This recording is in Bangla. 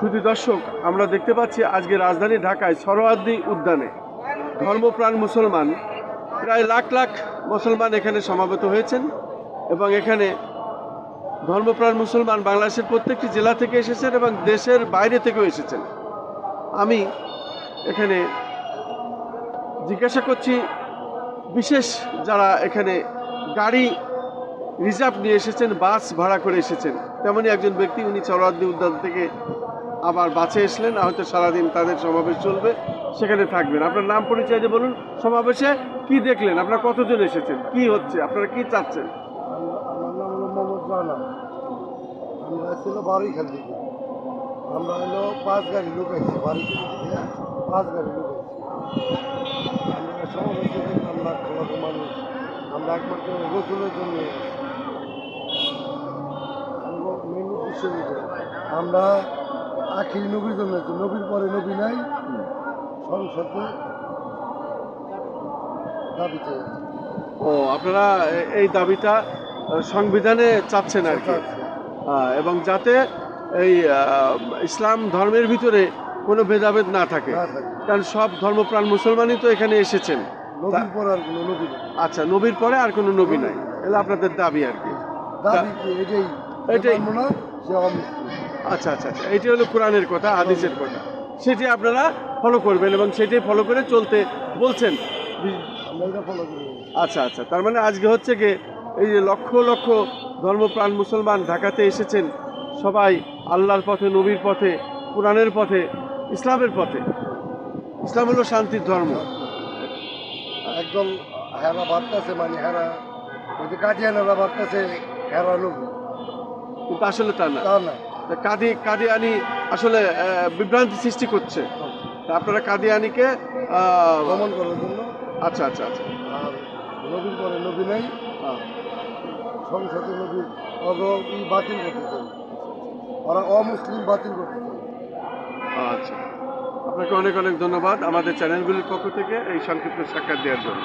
শুধু দর্শক, আমরা দেখতে পাচ্ছি আজকে রাজধানী ঢাকায় সরোয়ার্দী উদ্যানে। ধর্মপ্রাণ মুসলমান, প্রায় লাখ লাখ মুসলমান এখানে সমাবেত হয়েছেন এবং এখানে ধর্মপ্রাণ মুসলমান বাংলাদেশের প্রত্যেকটি জেলা থেকে এসেছেন এবং দেশের বাইরে থেকেও এসেছেন। আমি এখানে জিজ্ঞাসা করছি, বিশেষ যারা এখানে গাড়ি রিজার্ভ নিয়ে এসেছেন, বাস ভাড়া করে এসেছেন, তেমনই একজন ব্যক্তি, উনি চরওয়ার্দী উদ্যান থেকে আবার বাসে এসলেন, হয়তো সারাদিন তাদের সমাবেশ চলবে, সেখানে থাকবেন। আপনার নাম পরিচয় দিয়ে বলুন, সমাবেশে কি দেখলেন? আপনারা কতজন এসেছেন? কি হচ্ছে? আপনারা কি চাচ্ছেন? আমার ছিল আমরা হলো পাঁচ গাড়ি লোক পাঁচ গাড়ি লোক আইছি। আমরা মানুষ, আমরা জন্য আমরা আখির নবীর জন্য। নবীর পরে নবী নাই সংসদে দাবি ও আপনারা এই দাবিটা সংবিধানে চাচ্ছেন আর কি। এবং যাতে এই ইসলাম ধর্মের ভিতরে কোনো ভেদাভেদ না থাকে। কারণ সব ধর্মপ্রাণ মুসলমানই তো এখানে এসেছেন। নবীর পরে আর কোনো নবী আচ্ছা নবীর পরে আর কোনো নবী নাই। এগুলো আপনাদের দাবি আর কি। দাবি কি? এটাই এটাই। আচ্ছা আচ্ছা আচ্ছা। এটি হলো কোরআনের কথা হাদিসের কথা। সেটি আপনারা ফলো করবেন এবং সেটি ফলো করে চলতে বলছেন। আচ্ছা আচ্ছা। তার মানে আজকে হচ্ছে কি এই যে লক্ষ লক্ষ ধর্মপ্রাণ মুসলমান ঢাকাতে এসেছেন সবাই আল্লাহর পথে নবীর পথে কোরআনের পথে ইসলামের পথে। ইসলাম হলো শান্তির ধর্ম। একদম হেরা বাড়তেছে মানে হেরা ওই যে কাজিয়ানারা হেরা নবী। কিন্তু আসলে তা না। তা না। কাদি কাদিয়ানি আসলে বিভ্রান্তি সৃষ্টি করছে। তা আপনারা কাদিয়ানিকে দমন করার জন্য। আচ্ছা আচ্ছা আচ্ছা। আর নবীর পরে নবী নাই। আহ, সংসদে নবীর অগ বাতিল করতে চাই। ওরা অমুসলিম বাতিল করতে চাই। আচ্ছা। আপনাকে অনেক অনেক ধন্যবাদ আমাদের চ্যানেলগুলির পক্ষ থেকে এই সংক্ষিপ্ত সাক্ষাৎ দেওয়ার জন্য।